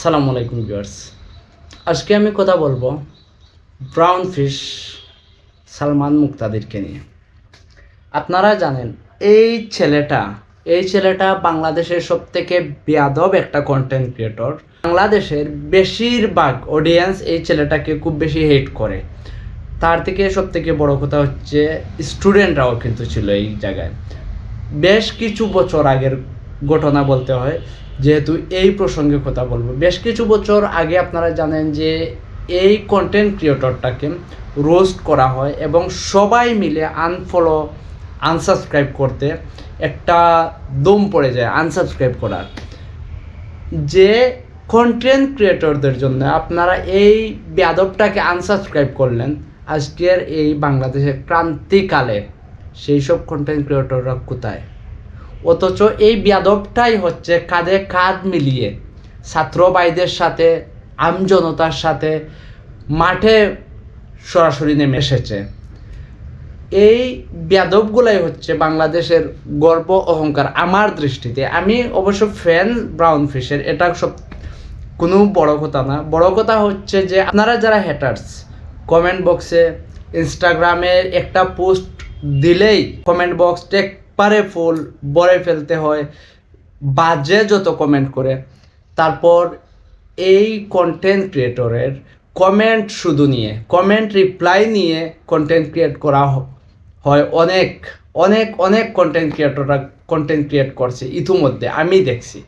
আসসালামু আলাইকুম ভিউয়ার্স। আজকে আমি কথা বলব ব্রাউন ফিশ সালমান মুক্তাদিরকে নিয়ে। আপনারা জানেন, এই ছেলেটা এই ছেলেটা বাংলাদেশের সব থেকে বেয়াদব একটা কন্টেন্ট ক্রিয়েটর বাংলাদেশের বেশিরভাগ অডিয়েন্স এই ছেলেটাকে খুব বেশি হেট করে। তার থেকে সব থেকে বড় কথা হচ্ছে স্টুডেন্টরাও কিন্তু ছিল এই জায়গায়। বেশ কিছু বছর আগের ঘটনা বলতে হয়, যেহেতু এই প্রসঙ্গে কথা বলব। বেশ কিছু বছর আগে আপনারা জানেন যে এই কন্টেন্ট ক্রিয়েটরটাকে রোস্ট করা হয় এবং সবাই মিলে আনফলো আনসাবস্ক্রাইব করতে একটা দম পড়ে যায় আনসাবস্ক্রাইব করার। যে কন্টেন্ট ক্রিয়েটরদের জন্য আপনারা এই বেয়াদবটাকে আনসাবস্ক্রাইব করলেন, আজকের এই বাংলাদেশের ক্রান্তিকালে, সেই সব কন্টেন্ট ক্রিয়েটররা কোথায়? অথচ এই বেয়াদবটাই হচ্ছে কাঁধে কাঁধ মিলিয়ে ছাত্র ভাইদের সাথে, আমজনতার সাথে মাঠে সরাসরি নেমে এসেছে। এই বেয়াদবগুলাই হচ্ছে বাংলাদেশের গর্ব অহংকার আমার দৃষ্টিতে। আমি অবশ্য ফ্যান ব্রাউন ফিশের এটা সব কোনো বড় কথা না। বড় কথা হচ্ছে যে আপনারা যারা হ্যাটার্স কমেন্ট বক্সে ইনস্টাগ্রামে একটা পোস্ট দিলেই কমেন্ট বক্স একবারে ফুল ভরে ফেলতে হয়, বাজে যত কমেন্ট করে, তারপর এই কন্টেন্ট ক্রিয়েটরের কমেন্ট শুধু নিয়ে কমেন্ট রিপ্লাই নিয়ে কন্টেন্ট ক্রিয়েট করা হয় অনেক অনেক অনেক কন্টেন্ট ক্রিয়েটররা কন্টেন্ট ক্রিয়েট করছে, ইতিমধ্যে আমি দেখছি।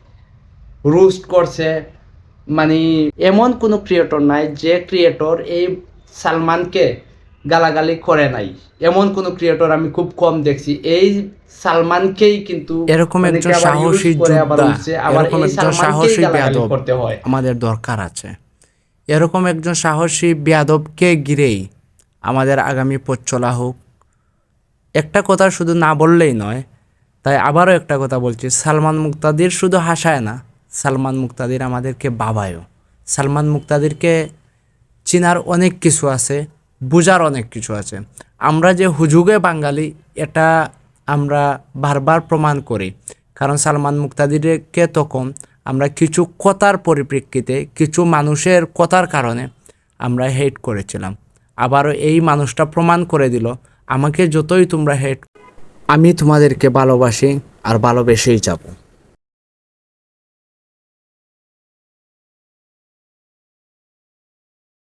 রুস্ট করছে মানে এমন কোনো ক্রিয়েটর নাই যে ক্রিয়েটর এই সালমানকে গালাগালি করে নাই। এমন কোনো ক্রিয়েটর আমি খুব কম দেখছি। এই সালমানকেই কিন্তু এরকম একজন সাহসী যোদ্ধা এরকম একজন সাহসী গালাগালি বেয়াদব করতে হয়। আমাদের দরকার আছে। এরকম একজন সাহসী বেয়াদবকে ঘিরেই আমাদের আগামী পথ চলা হোক। একটা কথা শুধু না বললেই নয় তাই আবারও একটা কথা বলছি সালমান মুক্তাদির শুধু হাসায় না সালমান মুক্তাদির আমাদেরকে বাবায়ও। সালমান মুক্তাদিরকে চিনার অনেক কিছু আছে বোঝার অনেক কিছু আছে। আমরা যে হুজুগে বাঙালি, এটা আমরা বারবার প্রমাণ করি। কারণ সালমান মুক্তাদিরকে তখন আমরা কিছু কথার পরিপ্রেক্ষিতে, কিছু মানুষের কথার কারণে আমরা হেট করেছিলাম। আবারও এই মানুষটা প্রমাণ করে দিল, আমাকে যতই তোমরা হেট আমি তোমাদেরকে ভালোবাসি আর ভালোবেসেই যাব।